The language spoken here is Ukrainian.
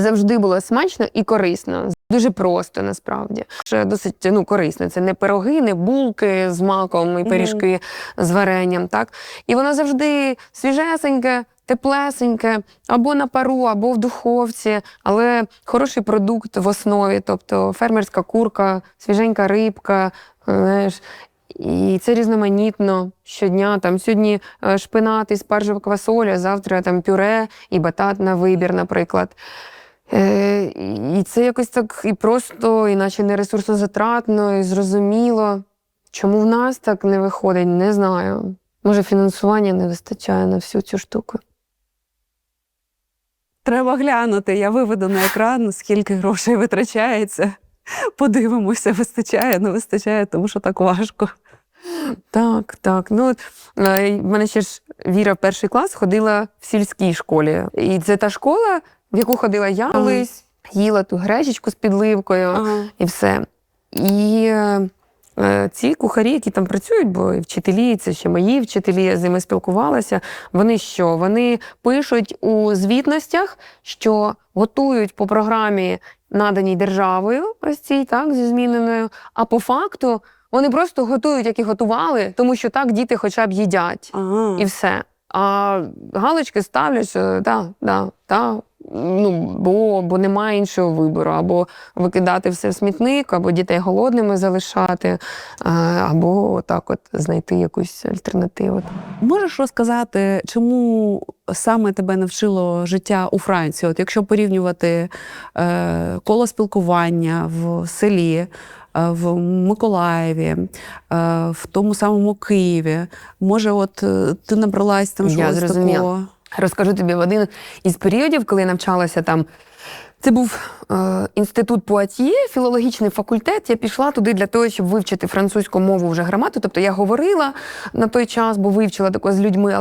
Завжди було смачно і корисно. Дуже просто насправді. Ще досить ну, корисно. Це не пироги, не булки з маком і пиріжки з варенням. Так? І воно завжди свіжесеньке, теплесеньке, або на пару, або в духовці, але хороший продукт в основі, тобто фермерська курка, свіженька рибка. Знаєш, і це різноманітно щодня. Там сьогодні е, шпинат і спаржева квасоля, завтра там пюре і батат на вибір, наприклад. Е, і це якось так і просто, іначе не ресурсозатратно, і зрозуміло. Чому в нас так не виходить, не знаю. Може, фінансування не вистачає на всю цю штуку. Треба глянути. Я виведу на екран, скільки грошей витрачається. Подивимося, вистачає, не вистачає, тому що так важко. Так, так. Ну, от, е, в мене ще ж Віра в перший клас ходила в сільській школі. І це та школа, в яку ходила я колись, їла ту гречечку з підливкою. Ага. і все. І е, ці кухарі, які там працюють, бо і вчителі, це ще мої вчителі, я з ними спілкувалася. Вони що? Вони пишуть у звітностях, що готують по програмі, наданій державою, ось цій, так, зі зміненою. А по факту вони просто готують, як і готували, тому що так діти хоча б їдять Ага. і все. А галочки ставлять, що да, да, да. Ну, бо, бо немає іншого вибору. Або викидати все в смітник, або дітей голодними залишати, або так от знайти якусь альтернативу. Можеш розказати, чому саме тебе навчило життя у Франції? От якщо порівнювати е, коло спілкування в селі, е, в Миколаєві, е, в тому самому Києві, може, от е, ти набралась там Я щось зрозуміла. такого? Розкажу тобі в один із періодів, коли я навчалася там. Це був е, інститут Пуатьє, філологічний факультет. Я пішла туди для того, щоб вивчити французьку мову вже грамату. Тобто я говорила на той час, бо вивчила тако з людьми,